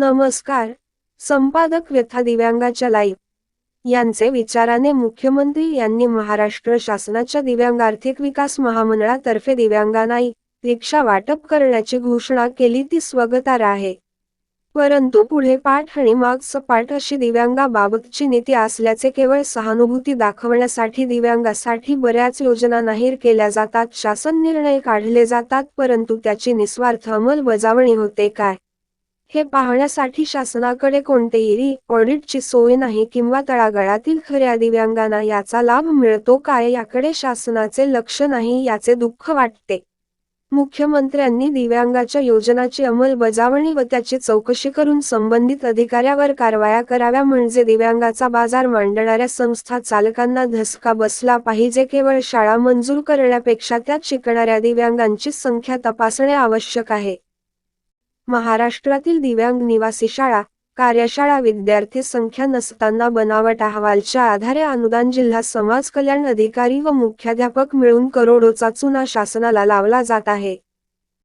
नमस्कार. संपादक व्यथा दिव्यांगाच्या लाईव्ह यांचे विचाराने मुख्यमंत्री यांनी महाराष्ट्र शासनाच्या दिव्यांग आर्थिक विकास महामंडळातर्फे दिव्यांगांना रिक्षा वाटप करण्याची घोषणा केली ती स्वागतार्ह आहे. परंतु पुढे पाठ आणि माग सपाट अशी दिव्यांगाबाबतची नीती असल्याचे केवळ सहानुभूती दाखवण्यासाठी दिव्यांगासाठी बऱ्याच योजना नाहीर केल्या जातात शासन निर्णय काढले जातात परंतु त्याची निस्वार्थ अंमलबजावणी होते काय? हे पाहण्यासाठी शासनाकडे कोणतेही ऑडिटची सोय नाही किंवा तळागाळातील खऱ्या दिव्यांगांना याचा लाभ मिळतो काय याकडे शासनाचे लक्ष नाही याचे दुःख वाटते. मुख्यमंत्र्यांनी दिव्यांगाच्या योजनाची अंमलबजावणी व त्याची चौकशी करून संबंधित अधिकाऱ्यावर कारवाया कराव्या म्हणजे दिव्यांगाचा बाजार मांडणाऱ्या संस्था चालकांना धसका बसला पाहिजे केवळ शाळा मंजूर करण्यापेक्षा त्यात शिकणाऱ्या दिव्यांगांची संख्या तपासणे आवश्यक आहे. महाराष्ट्रातील दिव्यांग निवासी शाळा कार्यशाळा विद्यार्थी संख्या नसताना बनावट अहवालच्या आधारे अनुदान जिल्हा समाज कल्याण अधिकारी व मुख्याध्यापक मिळून करोडोचा चुना शासनाला लावला जात आहे.